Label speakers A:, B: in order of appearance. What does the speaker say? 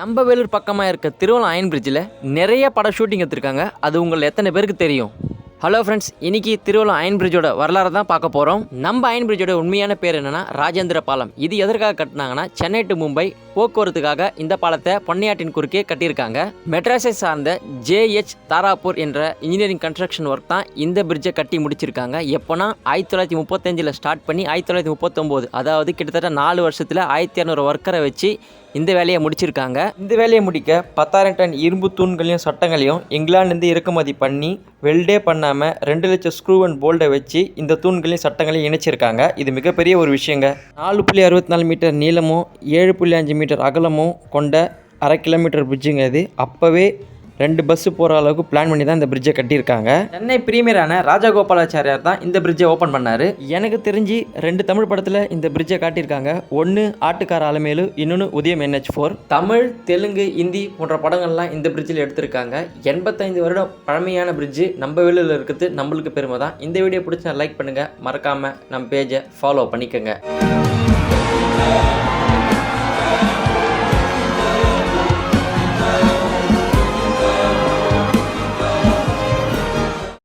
A: நம்ம வேலூர் பக்கமாக இருக்க திருவள்ளம் அயன் பிரிட்ஜில் நிறைய படம் ஷூட்டிங் எடுத்திருக்காங்க. அது உங்களை எத்தனை பேருக்கு தெரியும்? ஹலோ ஃப்ரெண்ட்ஸ் இன்னைக்கு திருவள்ளம் அயன் பிரிட்ஜோட வரலாறு தான் பார்க்க போகிறோம் நம்ம அயன் பிரிட்ஜோட உண்மையான பேர் என்னென்னா ராஜேந்திர பாலம். இது எதற்காக கட்டினாங்கன்னா சென்னை டு மும்பை போக்குவரத்துக்காக இந்த பாலத்தை பொன்னையாட்டின் குறுக்கே கட்டியிருக்காங்க. மெட்ராஸை சார்ந்த ஜேஎச் தாராப்பூர் என்ற இன்ஜினியரிங் கன்ஸ்ட்ரக்ஷன் ஒர்க் தான் இந்த பிரிட்ஜை கட்டி முடிச்சிருக்காங்க. எப்போனா ஆயிரத்தி தொள்ளாயிரத்தி முப்பத்தஞ்சில் ஸ்டார்ட் பண்ணி ஆயிரத்தி தொள்ளாயிரத்தி முப்பத்தொம்போது அதாவது கிட்டத்தட்ட நாலு வருஷத்தில் ஆயிரத்தி இரநூறு ஒர்க்கரை வச்சு இந்த வேலையை முடிச்சிருக்காங்க. இந்த வேலையை முடிக்க பத்தாயிரம் டன் இரும்பு தூண்களையும் சட்டங்களையும் இங்கிலாந்துலேருந்து இறக்குமதி பண்ணி வெல்டே பண்ணாமல் ரெண்டு லட்சம் ஸ்க்ரூ அண்ட் போல்டை வச்சு இந்த தூண்களையும் சட்டங்களையும் இணைச்சிருக்காங்க. இது மிகப்பெரிய ஒரு விஷயங்க. நாலு புள்ளி அறுபத்தி நாலு மீட்டர் நீளமும் ஏழு புள்ளி அஞ்சு மீட்டர் அகலமும் கொண்ட அரை கிலோமீட்டர் பிரிட்ஜுங்க இது. அப்போவே ரெண்டு பஸ்ஸு போகிற அளவுக்கு பிளான் பண்ணி தான் இந்த பிரிட்ஜை கட்டியிருக்காங்க. சென்னை பிரீமியரான ராஜகோபாலாச்சாரியார் தான் இந்த பிரிட்ஜை ஓப்பன் பண்ணார். எனக்கு தெரிஞ்சு ரெண்டு தமிழ் படத்தில் இந்த பிரிட்ஜை காட்டியிருக்காங்க. ஒன்று ஆட்டுக்கார அலமேலு இன்னொன்று உதயம் என்ஹெச் ஃபோர் தமிழ் தெலுங்கு ஹிந்தி போன்ற படங்கள்லாம் இந்த பிரிட்ஜில் எடுத்திருக்காங்க. எண்பத்தைந்து வருடம் பழமையான பிரிட்ஜு நம்ம வெளியில் இருக்கிறது நம்மளுக்கு பெருமை தான். இந்த வீடியோ பிடிச்சா லைக் பண்ணுங்கள் மறக்காமல் நம்ம பேஜை ஃபாலோ பண்ணிக்கோங்க.